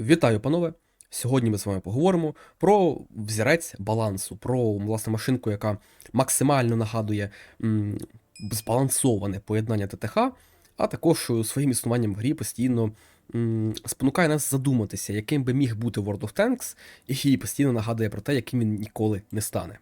Вітаю, панове! Сьогодні ми з вами поговоримо про взірець балансу, про власне машинку, яка максимально нагадує м, збалансоване поєднання ТТХ, а також своїм існуванням в грі постійно м, спонукає нас задуматися, яким би міг бути World of Tanks, і постійно нагадує про те, яким він ніколи не стане.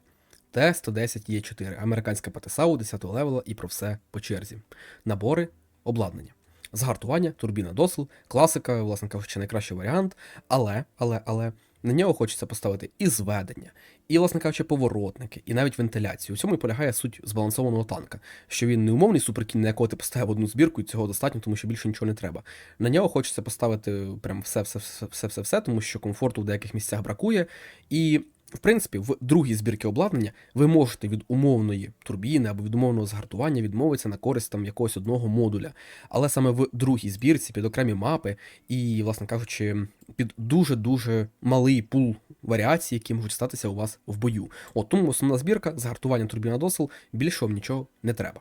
Т-110 Е4, американська ПТСАУ 10 го левела і про все по черзі. Набори, обладнання. Згартування, турбіна досил, класика, власне кажучи, найкращий варіант, але, але, але на нього хочеться поставити і зведення, і, власне кажучи, поворотники, і навіть вентиляцію. У цьому і полягає суть збалансованого танка, що він не умовний суперкін, на якого ти поставив одну збірку, і цього достатньо, тому що більше нічого не треба. На нього хочеться поставити прям все, все, все, все, все, все, тому що комфорту в деяких місцях бракує. І в принципі, в другій збірці обладнання ви можете від умовної турбіни або від умовного згартування відмовитися на користь там якогось одного модуля. Але саме в другій збірці під окремі мапи і, власне кажучи, під дуже-дуже малий пул варіацій, які можуть статися у вас в бою. От тому основна збірка згартування турбіна досил, більше вам нічого не треба.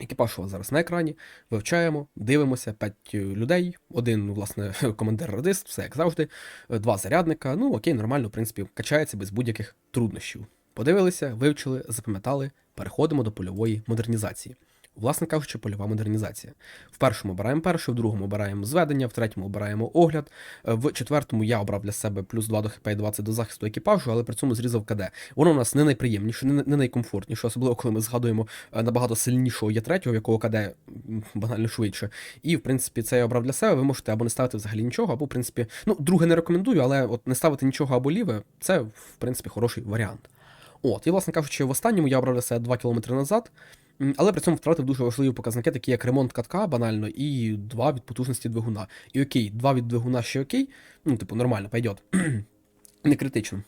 Екіпаж у вас зараз на екрані, вивчаємо, дивимося, 5 людей, один, власне, командир-радист, все як завжди, два зарядника. Ну окей, нормально, в принципі, качається без будь-яких труднощів. Подивилися, вивчили, запам'ятали, переходимо до польової модернізації. Власне кажучи, польова модернізація. В першому обираємо перше, в другому обираємо зведення, в третьому обираємо огляд. е, В четвертому я обрав для себе плюс 2 до хп і 20 до захисту екіпажу, але при цьому зрізав КД. Воно у нас не найприємніше, не, найкомфортніше, особливо коли ми згадуємо е, набагато сильнішого є третього, якого КД банально швидше. І, в принципі, це я обрав для себе. Ви можете або не ставити взагалі нічого, або, в принципі, ну, друге не рекомендую, але от не ставити нічого або ліве, це, в принципі, хороший варіант. От, і, власне кажучи, в останньому я обрав для себе 2 км назад. Але при цьому втратив дуже важливі показники, такі як ремонт катка банально, і 2 від потужності двигуна. І окей, 2 від двигуна ще окей, ну, типу, нормально, пойдет. Не критично.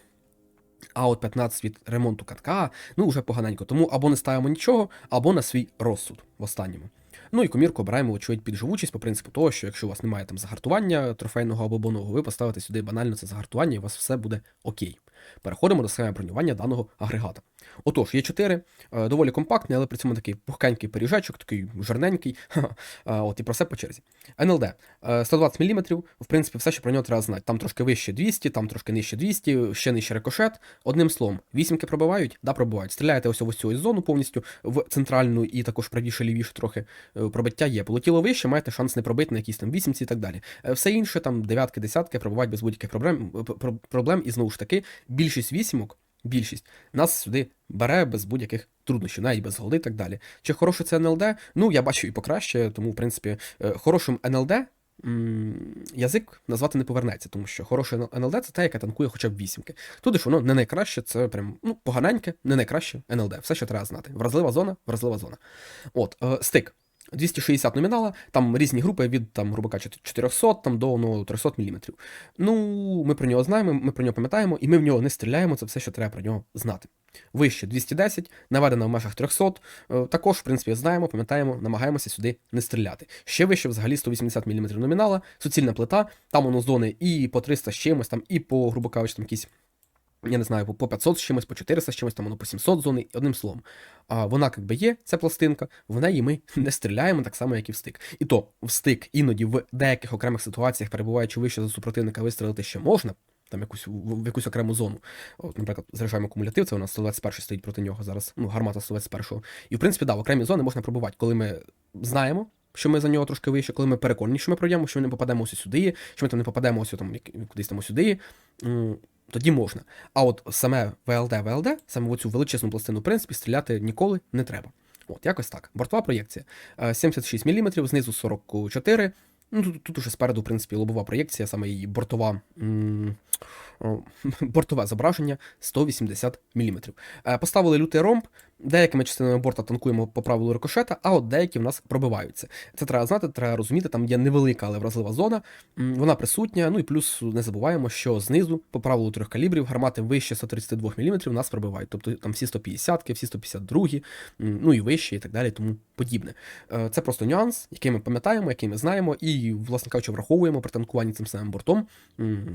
А от 15 від ремонту катка, ну вже поганенько. Тому або не ставимо нічого, або на свій розсуд в останньому. Ну і комірку обираємо, очевидь, під живучість по принципу того, що якщо у вас немає там загартування трофейного або боного, ви поставите сюди банально це загартування, і у вас все буде окей. Переходимо до схеми бронювання даного агрегата. Отож, є 4 е, доволі компактний, але при цьому такий пухкенький пиріжечок, такий жирненький. е, От, і про все по черзі. НЛД е, 120 мм, в принципі, все, що про нього треба знати. Там трошки вище 200, там трошки нижче 200, ще нижче рикошет. Одним словом, вісімки пробивають, да, пробивають. Стріляєте ось ось цю зону повністю в центральну і також правіше лівіше трохи е, пробиття є. Полетіло вище, маєте шанс не пробити на якісь там вісімці і так далі. Е, Все інше, там дев'ятки, десятки пробивають без будь-яких проблем, е, проблем. І знову ж таки, більшість вісімок. Більшість нас сюди бере без будь-яких труднощів, навіть без голди і так далі. Чи хороше це НЛД? Ну, я бачу і покраще, тому, в принципі, е, хорошим НЛД язик назвати не повернеться, тому що хороше НЛД це те, яке танкує хоча б вісімки. Туди ж воно не найкраще, це прям ну, поганеньке, не найкраще НЛД. Все, що треба знати. Вразлива зона, вразлива зона. От, е, стик. 260 номінала, там різні групи від, там, грубо кажучи, 400 там, до ну, 300 мм. Ну, ми про нього знаємо, ми про нього пам'ятаємо, і ми в нього не стріляємо, це все, що треба про нього знати. Вище 210, наведено в межах 300. е, Також, в принципі, знаємо, пам'ятаємо, намагаємося сюди не стріляти. Ще вище, взагалі, 180 мм номінала, суцільна плита, там воно зони і по 300 з чимось, там, і по, грубо кажучи, там якісь. Я не знаю, по- по 500 з чимось, по 400 з чимось, там воно по 700 зони, одним словом. А вона як би є, ця пластинка, в неї ми не стріляємо так само, як і в стик. І то в стик іноді в деяких окремих ситуаціях, перебуваючи вище за супротивника, вистрілити ще можна, там якусь в якусь окрему зону. От, наприклад, заряджаємо кумулятив, це у нас 121 стоїть проти нього зараз, ну, гармата 121. І в принципі, да, в окремі зони можна пробувати, коли ми знаємо. Що ми за нього трошки вище, коли ми переконані, що ми пройдемо, що ми не попадемо ось сюди, що ми там не попадемо ось там кудись там сюди, тоді можна. А от саме ВЛД, ВЛД, саме в оцю величезну пластину, в принципі, стріляти ніколи не треба. От, якось так. Бортова проєкція. Е, 76 мм, знизу 44 Ну, тут, тут уже спереду, в принципі, лобова проєкція, саме її бортова, бортове зображення 180 мм. Поставили лютий ромб, деякими частинами борта танкуємо по правилу рикошета, а от деякі в нас пробиваються. Це треба знати, треба розуміти, там є невелика, але вразлива зона, вона присутня, ну і плюс не забуваємо, що знизу, по правилу трьох калібрів, гармати вище 132 мм нас пробивають. Тобто там всі 150-ки, всі 152, м, ну і вище, і так далі, тому подібне. Е, Це просто нюанс, який ми пам'ятаємо, який ми знаємо, і, власне кажучи, враховуємо при танкуванні цим самим бортом.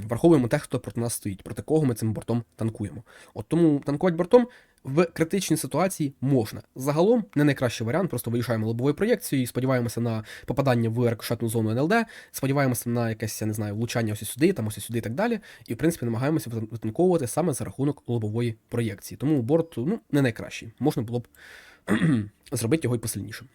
Враховуємо те, хто проти нас стоїть, проти кого ми цим бортом танкуємо. От тому танкувати бортом в критичній ситуації можна. Загалом не найкращий варіант, просто виїжджаємо лобовою проєкцією і сподіваємося на попадання в рикошетну зону НЛД, сподіваємося на якесь, я не знаю, влучання ось сюди, там ось сюди і так далі. І в принципі намагаємося витанковувати саме за рахунок лобової проєкції. Тому борт ну, не найкращий. Можна було б зробити його й посильнішим.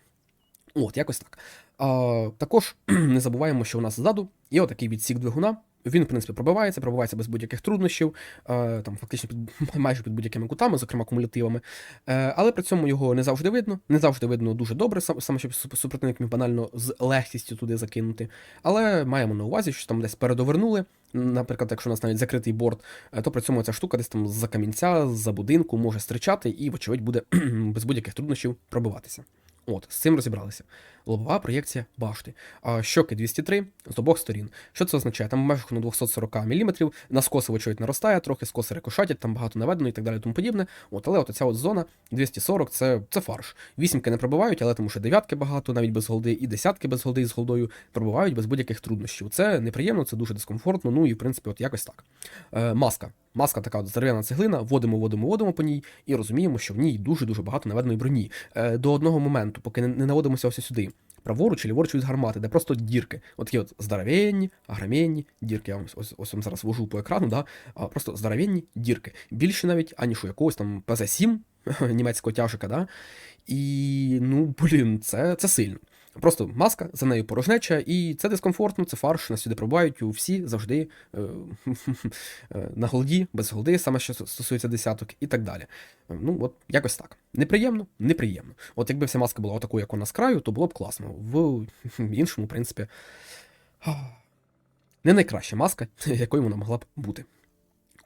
От, якось так. А, також не забуваємо, що у нас ззаду є отакий відсік двигуна. Він, в принципі, пробивається, пробивається без будь-яких труднощів, е, там фактично під майже під будь-якими кутами, зокрема кумулятивами. Е, але при цьому його не завжди видно, не завжди видно дуже добре, сам- саме щоб супротивник міг банально з легкістю туди закинути. Але маємо на увазі, що там десь передовернули. Наприклад, якщо у нас навіть закритий борт, е, то при цьому ця штука десь там з-за камінця, з-за будинку може стричати і, вочевидь, буде без будь-яких труднощів пробиватися. От, з цим розібралися. Лобова проєкція башти. А, щоки 203 з обох сторін. Що це означає? Там в межах на 240 мм, на скоси, вочевидь, наростає, трохи скоси рикошатять, там багато наведено і так далі, тому подібне. От, але от ця от зона 240 це, це фарш. Вісімки не пробивають, але тому що дев'ятки багато, навіть без голди, і десятки без голди з голдою пробивають без будь-яких труднощів. Це неприємно, це дуже дискомфортно, ну і в принципі, от якось так. Е, маска. Маска така дерев'яна цеглина, водимо, водимо, водимо по ній і розуміємо, що в ній дуже-дуже багато наведеної броні. Е, до одного моменту, поки не наводимося ось сюди. Праворуч і ліворуч від гармати, де просто дірки. От такі от здоровенні, агромінні дірки. Я вам ось, ось вам зараз вожу по екрану, да? а просто здоровенні дірки. Більше навіть, аніж у якогось там ПЗ-7 німецького тяжика, да? І ну, блін, це, це сильно. Просто маска, за нею порожнеча, і це дискомфортно, це фарш, нас сюди пробувають у всі завжди е, е, на голді, без голди, саме що стосується десяток, і так далі. Е, Ну, от якось так. Неприємно, неприємно. От якби вся маска була отакою, як вона з краю, то було б класно. В іншому, в принципі, не найкраща маска, якою вона могла б бути.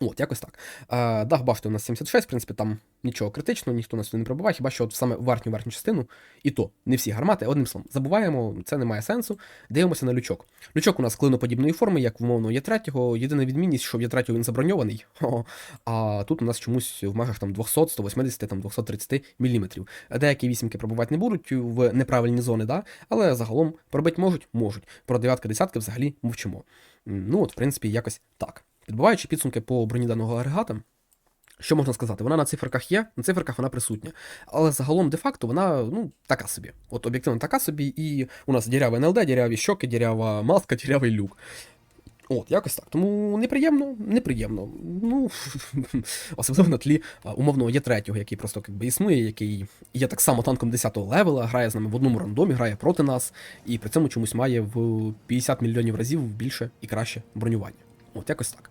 От, якось так. Е, дах башти у нас 76, в принципі, там нічого критичного, ніхто нас не пробиває, хіба що от саме верхню верхню частину, і то не всі гармати, одним словом, забуваємо, це не має сенсу. Дивимося на лючок. Лючок у нас клиноподібної форми, як в умовно є третього. Єдина відмінність, що в є він заброньований, а тут у нас чомусь в межах там 200, 180, там 230 мм. Деякі вісімки пробувати не будуть в неправильні зони, да? але загалом пробити можуть, можуть. Про дев'ятки десятки взагалі мовчимо. Ну, от, в принципі, якось так. Підбиваючи підсумки по броні даного агрегата, що можна сказати? Вона на циферках є, на циферках вона присутня. Але загалом, де-факто, вона ну, така собі. От об'єктивно така собі, і у нас діряве НЛД, діряві щоки, дірява маска, дірявий люк. От, якось так. Тому неприємно, неприємно. Ну, особливо на тлі умовного є третього, який просто якби, існує, який є так само танком 10-го левела, грає з нами в одному рандомі, грає проти нас, і при цьому чомусь має в 50 мільйонів разів більше і краще бронювання. От, якось так.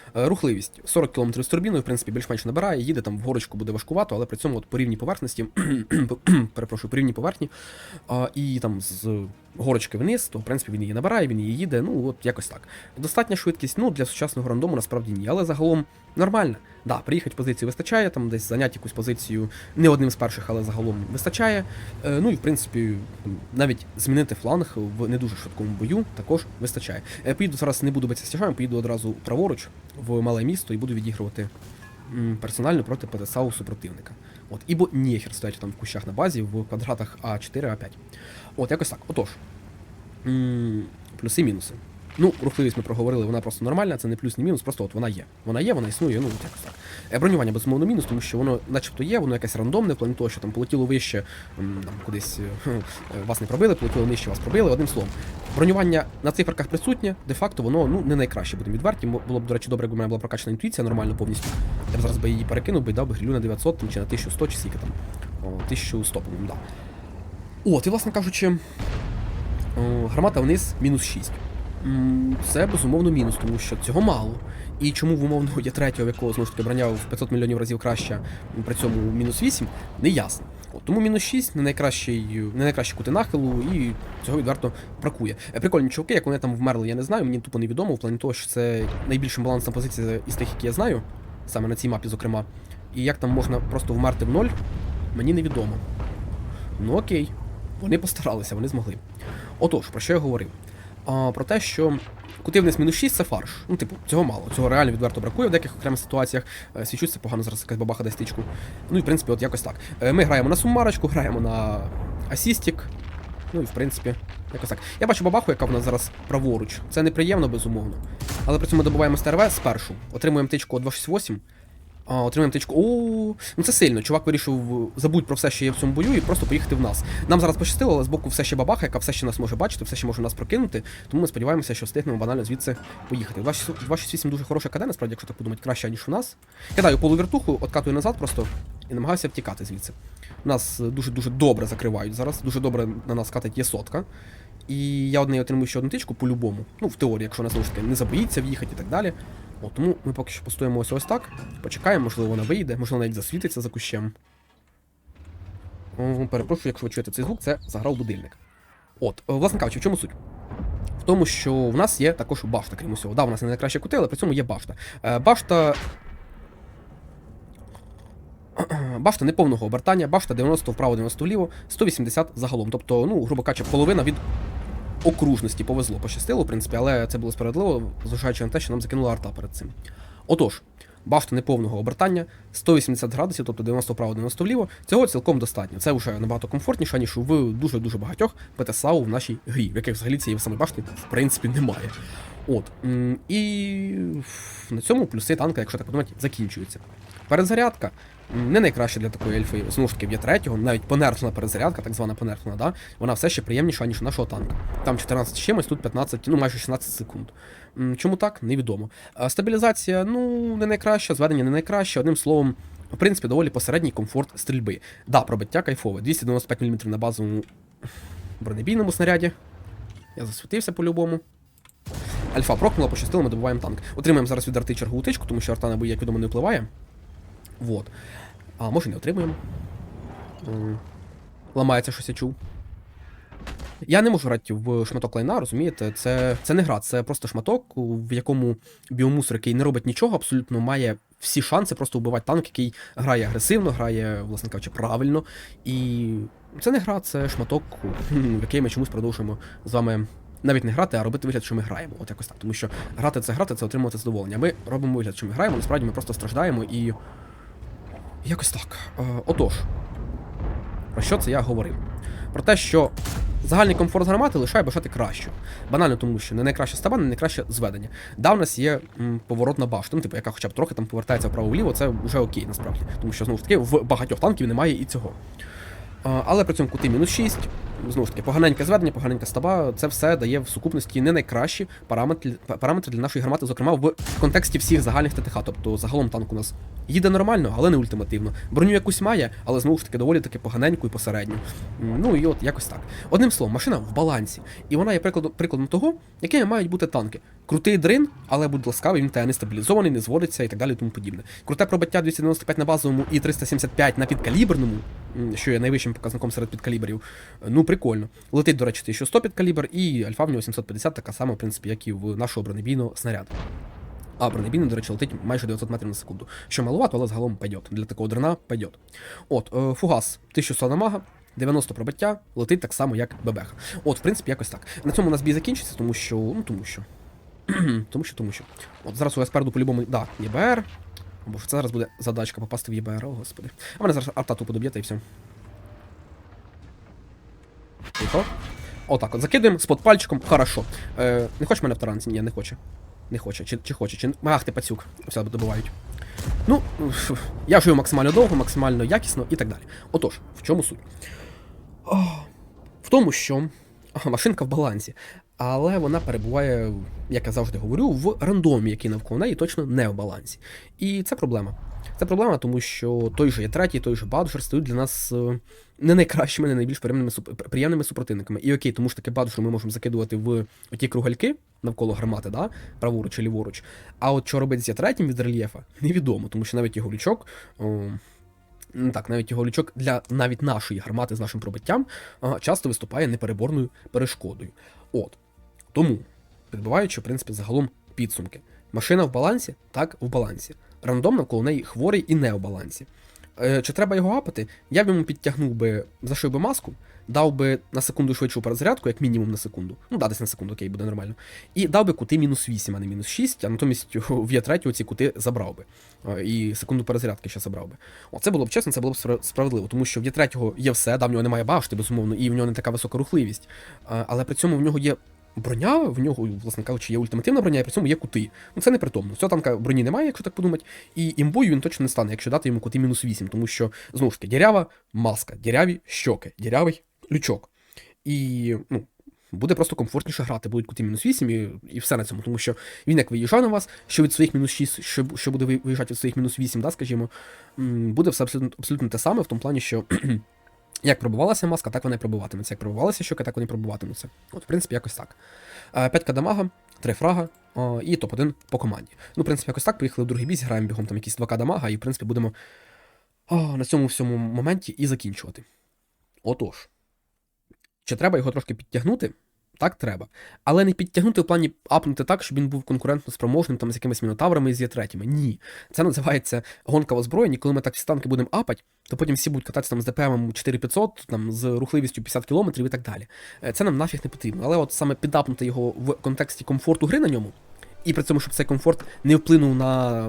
Е, Рухливість 40 км з турбіною, в принципі, більш-менш набирає, їде там в горочку буде важкувато, але при цьому от по рівній поверхності, перепрошую, по рівній поверхні, а, і там з горочки вниз, то в принципі він її набирає, він її їде, ну от якось так. Достатня швидкість, ну для сучасного рандому насправді ні, але загалом нормально. Да, приїхати позицію вистачає, там десь зайняти якусь позицію не одним з перших, але загалом вистачає. Е, ну і в принципі, навіть змінити фланг в не дуже швидкому бою також вистачає. Е, поїду зараз не буду битися з тяжами, поїду одразу праворуч в мале місто і буду відігрувати персонально проти ПТСАУ супротивника. От, ібо ніхер стоять там в кущах на базі в квадратах А4, А5. От, якось так. Отож. Плюси-мінуси. Ну, рухливість ми проговорили, вона просто нормальна, це не плюс, ні мінус, просто от вона є. Вона є, вона існує, ну якось так. Е, Бронювання безумовно мінус, тому що воно начебто є, воно якесь рандомне, в плані того, що там полетіло вище, там кудись е, е, вас не пробили, полетіло нижче, вас пробили. Одним словом, бронювання на циферках присутнє, де-факто воно ну не найкраще, будемо відверті. Було б, до речі, добре, якби в мене була прокачана інтуїція нормально повністю. Я б зараз би її перекинув би дав би грилю на 900 там, чи на 1100, чи скільки там. О, 1100, по-моєму, да. От, і власне кажучи, о, гармата вниз мінус 6. Це безумовно мінус, тому що цього мало. І чому в умовного є третього, якого знову ж таки броня в 500 мільйонів разів краще, при цьому мінус 8, не ясно. От, тому мінус 6 не найкращий, не найкращі кути нахилу, і цього відверто бракує. Е, Прикольні чуваки, як вони там вмерли, я не знаю, мені тупо невідомо, в плані того, що це найбільша балансна позиція із тих, які я знаю, саме на цій мапі, зокрема. І як там можна просто вмерти в ноль, мені невідомо. Ну окей, вони постаралися, вони змогли. Отож, про що я говорив? А, про те, що кути вниз мінус 6 це фарш. Ну, типу, цього мало. Цього реально відверто бракує в деяких окремих ситуаціях. Е, Свічусь, це погано зараз якась бабаха дасть стичку. Ну і в принципі, от якось так. Е, Ми граємо на сумарочку, граємо на асістік. Ну і в принципі, якось так. Я бачу бабаху, яка в нас зараз праворуч. Це неприємно, безумовно. Але при цьому добуваємо СТРВ спершу, отримуємо тичку 268. Отримаємо тичку. О, ну це сильно. Чувак вирішив забудь про все, що є в цьому бою, і просто поїхати в нас. Нам зараз пощастило, але збоку все ще бабаха, яка все ще нас може бачити, все ще може нас прокинути. Тому ми сподіваємося, що встигнемо банально звідси поїхати. 268 дуже хороша КД, насправді, якщо так подумати, краще, ніж у нас. Кидаю полувертуху, откатую назад просто і намагаюся втікати звідси. Нас дуже-дуже добре закривають зараз. Дуже добре на нас катить є сотка. І я одне отримую ще одну тичку по-любому. Ну, в теорії, якщо нас знову ж таки не забоїться в'їхати і так далі. О, тому ми поки що постоїмо ось ось так. Почекаємо, можливо, вона вийде, можливо, навіть засвітиться за кущем. Перепрошую, якщо ви чуєте цей звук, це заграв будильник. От, е, власне кажучи, в чому суть? В тому, що в нас є також башта, крім усього. Да, у нас не найкраще кути, але при цьому є башта. Е, Башта. Башта неповного обертання, башта 90 вправо, 90 вліво, 180 загалом. Тобто, ну, грубо кажучи, половина від окружності повезло, пощастило, в принципі, але це було справедливо, зважаючи на те, що нам закинула арта перед цим. Отож, башта неповного обертання, 180 градусів, тобто 90 вправо, 90 вліво, цього цілком достатньо. Це вже набагато комфортніше, ніж в дуже-дуже багатьох ПТСАУ в нашій грі, в яких взагалі цієї самої башти в принципі немає. От. І на цьому плюси танка, якщо так подумати, закінчуються. Перезарядка не найкраща для такої ельфи, знову ж таки, в Є3, навіть понерфлена перезарядка, так звана понерфлена, да? вона все ще приємніша, ніж у нашого танка. Там 14 з чимось, тут 15, ну майже 16 секунд. Чому так? Невідомо. Стабілізація, ну, не найкраща, зведення не найкраще. Одним словом, в принципі, доволі посередній комфорт стрільби. Да, пробиття кайфове. 295 мм на базовому бронебійному снаряді. Я засвітився по-любому. Альфа прокнула, пощастило, ми добуваємо танк. Отримаємо зараз від арти чергову тичку, тому що арта на бої, як відомо, не впливає. Вот. А може не отримуємо. Ламається щось я чув. Я не можу грати в шматок лайна, розумієте? Це, це не гра, це просто шматок, в якому біомусор, який не робить нічого, абсолютно має всі шанси просто вбивати танк, який грає агресивно, грає, власне кажучи, правильно. І це не гра, це шматок, в який ми чомусь продовжуємо з вами навіть не грати, а робити вигляд, що ми граємо. От якось так. Тому що грати це грати, це отримувати задоволення. Ми робимо вигляд, що ми граємо, насправді ми просто страждаємо і. Якось так. Е, отож, про що це я говорив? Про те, що загальний комфорт гармати лишає бажати краще. Банально, тому що не найкраще стаба, не найкраще зведення. Да, в нас є м, поворотна башта, ну, типу, яка хоча б трохи там повертається вправо-вліво, це вже окей, насправді. Тому що, знову ж таки, в багатьох танків немає і цього. А, Але при цьому кути мінус 6, знову ж таки, поганеньке зведення, поганенька стаба, це все дає в сукупності не найкращі параметри, параметри для нашої гармати, зокрема в контексті всіх загальних ТТХ. Тобто загалом танк у нас їде нормально, але не ультимативно. Броню якусь має, але знову ж таки доволі таки поганеньку і посередню. Ну і от якось так. Одним словом, машина в балансі. І вона є прикладом, прикладом того, якими мають бути танки. Крутий дрин, але будь ласкавий, він те не стабілізований, не зводиться і так далі, і тому подібне. Круте пробиття 295 на базовому і 375 на підкаліберному, що є найвищим показником серед підкаліберів. Ну, прикольно. Летить, до речі, 1100 підкалібр, і альфа в нього 750, така сама, в принципі, як і в нашого бронебійного снаряду. А бронебійний, до речі, летить майже 900 метрів на секунду. Що маловато, але загалом пойдет. Для такого дрона пойдет. От, е, фугас 1100 дамага, 90 пробиття, летить так само, як ББХ. От, в принципі, якось так. На цьому у нас бій закінчиться, тому що. Ну, тому що. тому що, тому що. От зараз у вас спереду по-любому. Да, ЄБР. Бо це зараз буде задачка попасти в ЄБР, о господи. А мене зараз арта тупо і все. Тихо. Отак, от закидуємо з пальчиком, хорошо. Е, не хочеш мене в таранці? Ні, не хоче. Не хоче. Чи, чи хоче, чи. Ах, ти пацюк. Все добивають. Ну, я жую максимально довго, максимально якісно і так далі. Отож, в чому суть? В тому, що машинка в балансі, але вона перебуває, як я завжди говорю, в рандомі, який навколо неї точно не в балансі. І це проблема. Це проблема, тому що той же є третій, той же Баджер стають для нас е, не найкращими, не найбільш приємними, приємними супротивниками. І окей, тому що таки Баджер ми можемо закидувати в ті кругальки навколо гармати, да? праворуч чи ліворуч. А от що робить з є третім від рельєфа, невідомо, тому що навіть його лючок. О, Ну Так, навіть його лючок для навіть нашої гармати з нашим пробиттям часто виступає непереборною перешкодою. От. Тому, підбиваючи, в принципі, загалом підсумки. Машина в балансі? Так, в балансі. Рандом навколо неї хворий і не в балансі. Е, чи треба його апати? Я б йому підтягнув би, зашив би маску, дав би на секунду швидшу перезарядку, як мінімум на секунду. Ну, да, десь на секунду, окей, буде нормально. І дав би кути мінус 8, а не мінус 6, а натомість в Є3 ці кути забрав би. Е, І секунду перезарядки ще забрав би. О, це було б чесно, це було б справедливо, тому що в Є3 є все, да, в нього немає башти, безумовно, і в нього не така висока рухливість. Е, Але при цьому в нього є броня, в нього, власне кажучи, є ультимативна броня, і при цьому є кути. Ну це непритомно. Цього танка броні немає, якщо так подумати, і імбою він точно не стане, якщо дати йому кути мінус 8, тому що, знову ж таки, дірява маска, діряві щоки, дірявий лючок. І ну, буде просто комфортніше грати, будуть кути мінус 8 і, і все на цьому, тому що він як виїжджав на вас, що від своїх мінус 6, що, що буде виїжджати від своїх мінус 8, да, скажімо, буде все абсолютно, абсолютно те саме в тому плані, що. Як пробувалася маска, так вона і пробуватиметься. Як пробувалася щоки, так вони пробуватимуться. От, в принципі, якось так. П'ятка дамага, три фрага о, і топ-1 по команді. Ну, в принципі, якось так. Поїхали в другий бій, граємо бігом там якісь 2 дамага, і, в принципі, будемо о, на цьому всьому моменті і закінчувати. Отож. Чи треба його трошки підтягнути? Так, треба. Але не підтягнути в плані апнути так, щоб він був конкурентно спроможним там з якимись мінотаврами і з є-третіми. Ні. Це називається гонка в озброєнні. Коли ми так всі танки будемо апати, то потім всі будуть кататися там з ДПМ 4500, там з рухливістю 50 км і так далі. Е, Це нам нафіг не потрібно. Але от саме підапнути його в контексті комфорту гри на ньому. І при цьому, щоб цей комфорт не вплинув на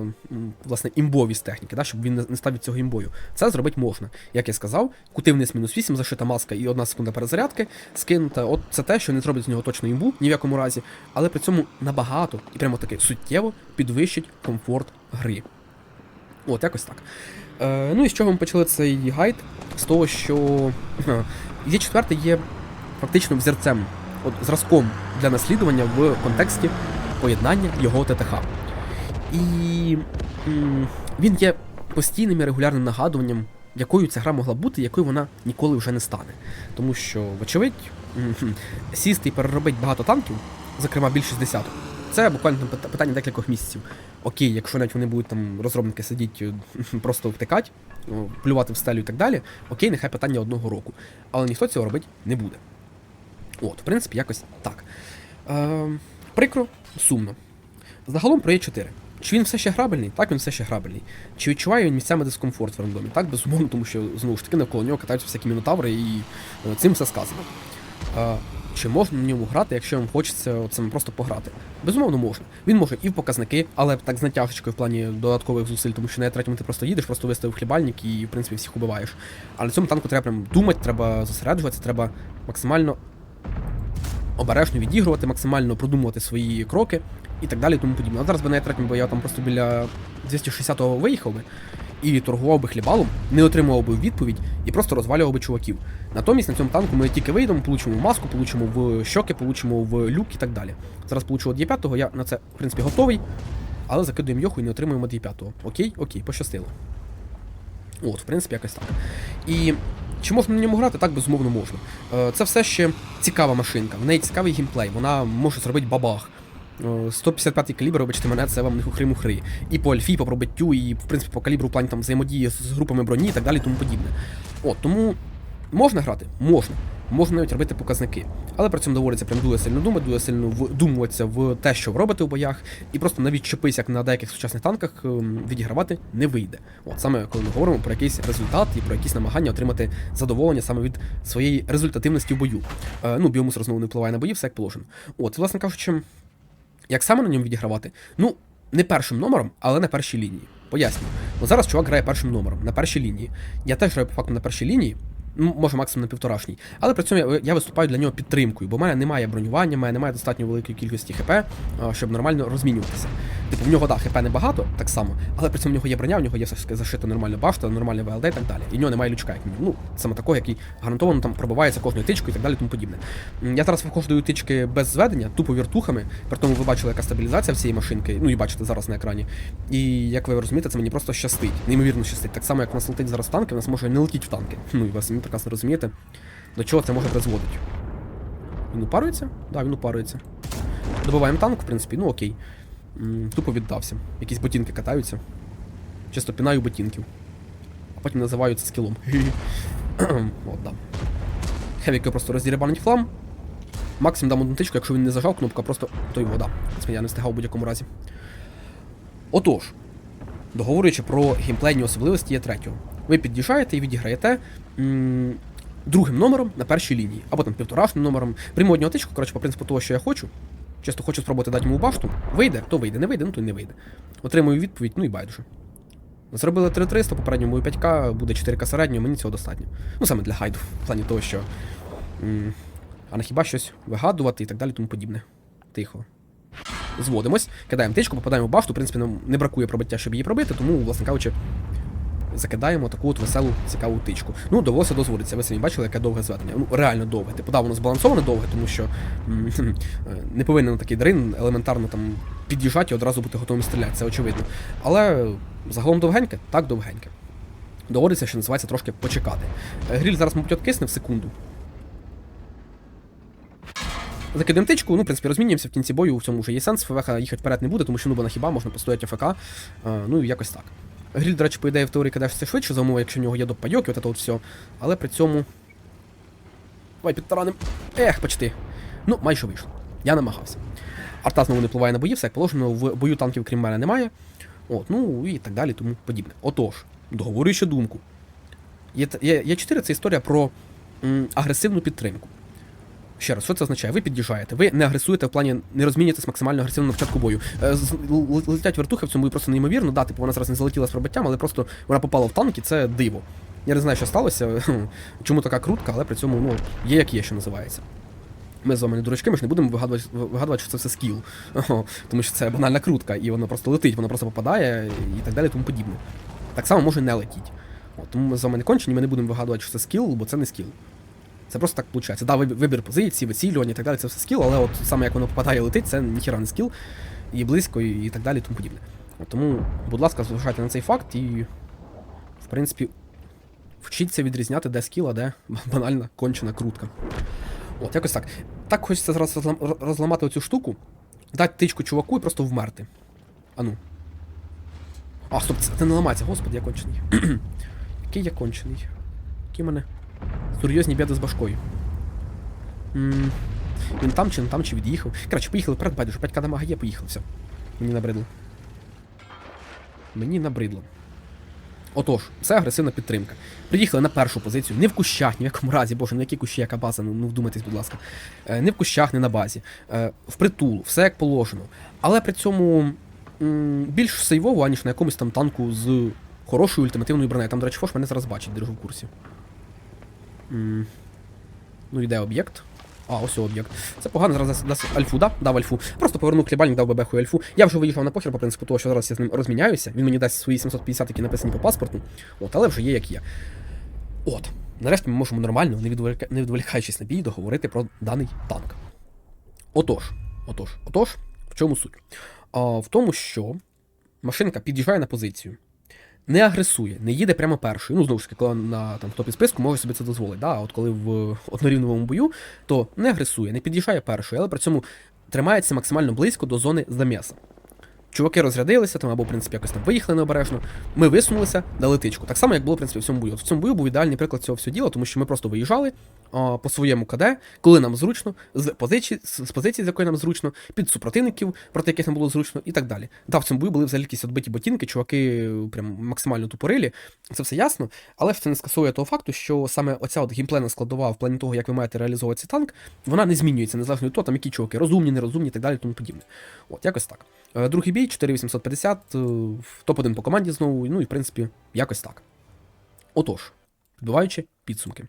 власне імбовість техніки, да, щоб він не- став від цього імбою. Це зробити можна. Як я сказав, кути вниз мінус 8, зашита маска і одна секунда перезарядки, скинута. От це те, що не зробить з нього точно імбу ні в якому разі, але при цьому набагато і прямо таки суттєво підвищить комфорт гри. От, якось так. Е, ну і з чого ми почали цей гайд? З того, що є четвертий є фактично взірцем, от зразком для наслідування в контексті поєднання його ТТХ. І він є постійним і регулярним нагадуванням, якою ця гра могла бути, якою вона ніколи вже не стане. Тому що, вочевидь, сісти і переробити багато танків, зокрема більше з десяток, це буквально питання декількох місяців. Окей, якщо навіть вони будуть там розробники сидіти, просто втикати, плювати в стелю і так далі, окей, нехай питання одного року. Але ніхто цього робити не буде. От, в принципі, якось так. Е, прикро, сумно. Загалом про Е4. Чи він все ще грабельний? Так, він все ще грабельний. Чи відчуває він місцями дискомфорт в рандомі? Так, безумовно, тому що знову ж таки навколо нього катаються всякі мінотаври і е, цим все сказано. Е, чи можна на ньому грати, якщо вам хочеться от просто пограти? Безумовно, можна. Він може і в показники, але так з натяжечкою в плані додаткових зусиль, тому що на третьому ти просто їдеш, просто виставив хлібальник і, в принципі, всіх убиваєш. Але на цьому танку треба прям думати, треба зосереджуватися, треба максимально обережно відігрувати, максимально продумувати свої кроки і так далі, тому подібне. А зараз би на третьому, бо я там просто біля 260-го виїхав би і торгував би хлібалом, не отримував би відповідь і просто розвалював би чуваків. Натомість на цьому танку ми тільки вийдемо, получимо маску, получимо в щоки, получимо в люк і так далі. Зараз получу от Є5, я на це, в принципі, готовий, але закидуємо йоху і не отримуємо от Є5. Окей, окей, пощастило. От, в принципі, якось так. І чи можна на ньому грати? Так, безумовно, можна. Е, Це все ще цікава машинка. В неї цікавий геймплей, вона може зробити бабах. Е, 155 калібр, вибачте мене, це вам не хухри-мухри. І по альфі, по пробиттю, і в принципі по калібру в плані там взаємодії з групами броні і так далі, тому подібне. От, тому можна грати? Можна. Можна навіть робити показники. Але при цьому доводиться прям дуже сильно думати, дуже сильно вдумуватися в те, що ви робите у боях, і просто навіть чепись, як на деяких сучасних танках, ем, відігравати не вийде. От саме коли ми говоримо про якийсь результат і про якісь намагання отримати задоволення саме від своєї результативності в бою. Е, ну, біомусор знову не впливає на бої, все як положено. От, власне кажучи, як саме на ньому відігравати? Ну, не першим номером, але на першій лінії. Поясню. Ну зараз чувак грає першим номером на першій лінії. Я теж граю по факту на першій лінії. Ну, може, максимум на півторашній. Але при цьому я, виступаю для нього підтримкою, бо в мене немає бронювання, в мене немає достатньо великої кількості ХП, щоб нормально розмінюватися. Типу, в нього, так, ХП небагато, так само, але при цьому в нього є броня, в нього є зашита нормальна башта, нормальне ВЛД і так далі. І в нього немає лючка, як мінімум. Ну, саме такого, який гарантовано там пробивається кожною тичкою і так далі, тому подібне. Я зараз виходжу тички без зведення, тупо віртухами, при тому ви бачили, яка стабілізація в цієї машинки, ну і бачите зараз на екрані. І як ви розумієте, це мені просто щастить, неймовірно щастить. Так само, як в нас летить зараз танки, в нас може не летіть в танки. Ну і ви самі прекрасно розумієте, до чого це може призводити. Він упарується? Так, да, він упарується. Добиваємо танк, в принципі, ну окей. Тупо віддався. Якісь ботинки катаються. Чисто пінаю ботинків. А потім називають це скілом. От, да. Хевіки просто роздіребанить флам. Максим дам одну тичку, якщо він не зажав кнопку, просто той вода. Я не встигав у будь-якому разі. Отож, договорюючи про геймплейні особливості є третього. Ви під'їжджаєте і відіграєте м, другим номером на першій лінії, або там півторашним номером. Прийму одну тичку, коротше, по принципу того, що я хочу. Чисто хочу спробувати дати йому башту. Вийде, то вийде, не вийде, ну то й не вийде. Отримую відповідь, ну і байдуже. Зробили 3300, попередньо мою 5К, буде 4К середньо, мені цього достатньо. Ну саме для гайду, в плані того, що. м, а не хіба щось вигадувати і так далі, тому подібне. Тихо. Зводимось, кидаємо тичку, попадаємо в башту. В принципі, нам не бракує пробиття, щоб її пробити, тому, власне кажучи, закидаємо таку от веселу, цікаву тичку. Ну, довелося дозволитися. Ви самі бачили, яке довге зведення. Ну, реально довге. Типу, да, воно збалансоване довге, тому що е, не повинен такий дрин елементарно там під'їжджати і одразу бути готовим стріляти, це очевидно. Але загалом довгеньке, так довгеньке. Доводиться, що називається, трошки почекати. Е, Гріль зараз, мабуть, откисне в секунду. Закидаємо тичку, ну, в принципі, розмінюємося в кінці бою, в цьому вже є сенс. ФВХ їхати вперед не буде, тому що ну, бо на хіба можна постояти АФК. Ну і якось так. Гріль, до речі, по ідеї в теорії кидаєшся швидше за умови, якщо в нього є допайок і от це от все. Але при цьому. Давай підтараним. Ех, почти. Ну, майже вийшло. Я намагався. Арта знову не впливає на бої, все як положено, в бою танків, крім мене, немає. От, ну і так далі, тому подібне. Отож, договорюючи думку. Є, є, є 4 це історія про м, агресивну підтримку. Ще раз, що це означає? Ви під'їжджаєте, ви не агресуєте в плані не розмінюєтесь максимально агресивно на початку бою. Е, Летять вертухи в цьому бою просто неймовірно. Да, типу вона зараз не залетіла з пробиттям, але просто вона попала в танк і це диво. Я не знаю, що сталося, чому така крутка, але при цьому ну, є як є, що називається. Ми з вами не дурачки, ми ж не будемо вигадувати, вигадувати, що це все скіл. Тому що це банальна крутка, і воно просто летить, воно просто попадає і так далі, тому подібне. Так само може не летіти. От, тому ми з вами не кончені, ми не будемо вигадувати, що це скіл, бо це не скіл. Це просто так виходить. Да, вибір, позиції, вицілювання і так далі, це все скіл, але от саме як воно попадає і летить, це ніхіра не скіл, і близько, і, так далі, і тому подібне. От, тому, будь ласка, зважайте на цей факт і, в принципі, вчіться відрізняти, де скіл, а де банальна кончена крутка. От, якось так. Так хочеться зараз розламати оцю штуку, дати тичку чуваку і просто вмерти. А ну. А, стоп, це, не ламається, господи, я кончений. Який я кончений. Які в мене серйозні біди з башкою. м Він там чи не там, чи від'їхав. Коротше, поїхали вперед, байдуже, 5 дамага є, поїхав, все. Мені набридло. Мені набридло. Отож, це агресивна підтримка. Приїхали на першу позицію, не в кущах, ні в якому разі, боже, на які кущі, яка база, ну, ну вдумайтесь, будь ласка. Е, не в кущах, не на базі. Е, в притул, все як положено. Але при цьому більш сейвово, аніж на якомусь там танку з хорошою ультимативною бронею. Там, до речі, Фош мене зараз бачить, держу в курсі. Ну, йде об'єкт. А, ось об'єкт. Це погано, зараз дасть- альфу, да? Дав альфу. Просто повернув хлібальник, дав бебеху альфу. Я вже виїхав на похер по принципу того, що зараз я з ним розміняюся. Він мені дасть свої 750, які написані по паспорту. От, але вже є як є. От. Нарешті ми можемо нормально, не, відволіка... не відволікаючись на бій, договорити про даний танк. Отож, отож, отож, в чому суть? А, в тому, що машинка під'їжджає на позицію, не агресує, не їде прямо першою. Ну, знову ж таки, коли на там, в топі списку може собі це дозволити. Да? А от коли в однорівневому бою, то не агресує, не під'їжджає першою, але при цьому тримається максимально близько до зони заміса. Чуваки розрядилися, там або, в принципі, якось там виїхали необережно. Ми висунулися, дали тичку. Так само, як було, в принципі, в цьому бою. От в цьому бою був ідеальний приклад цього всього діла, тому що ми просто виїжджали по своєму КД, коли нам зручно, з позиції, з позиції, з якої нам зручно, під супротивників, проти яких нам було зручно, і так далі. Да, в цьому бою були взагалі якісь відбиті ботинки, чуваки прям максимально тупорилі, це все ясно. Але це не скасує того факту, що саме оця от геймплейна складова в плані того, як ви маєте реалізовувати цей танк, вона не змінюється, незалежно від того, там які чуваки розумні, нерозумні і так далі, тому подібне. От, якось так. Е, Другий бій 4850, е, топ-1 по команді знову, ну і в принципі, якось так. Отож, підбиваючи підсумки.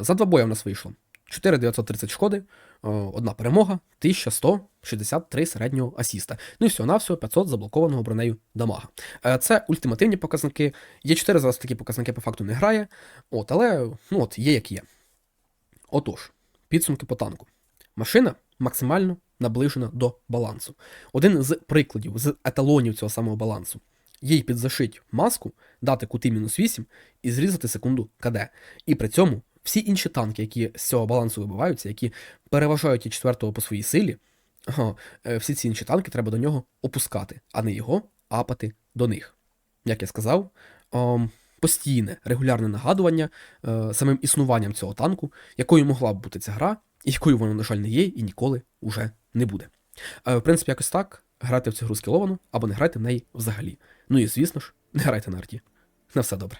За два бої в нас вийшло 4930 шкоди, одна перемога, 1163 середнього асіста. Ну і всього навсього 500 заблокованого бронею дамага. Е, Це ультимативні показники. Є 4 зараз такі показники по факту не грає. От, але ну от є як є. Отож, підсумки по танку. Машина максимально наближена до балансу. Один з прикладів, з еталонів цього самого балансу. Їй підзашить маску, дати кути мінус 8 і зрізати секунду КД. І при цьому всі інші танки, які з цього балансу вибиваються, які переважають і четвертого по своїй силі, е, всі ці інші танки треба до нього опускати, а не його апати до них. Як я сказав, постійне регулярне нагадування е, самим існуванням цього танку, якою могла б бути ця гра, і якою вона, на жаль, не є, і ніколи уже не буде. Е, в принципі, якось так. Грайте в цю гру скіловано, або не грайте в неї взагалі. Ну і звісно ж, не грайте на арті. На все добре.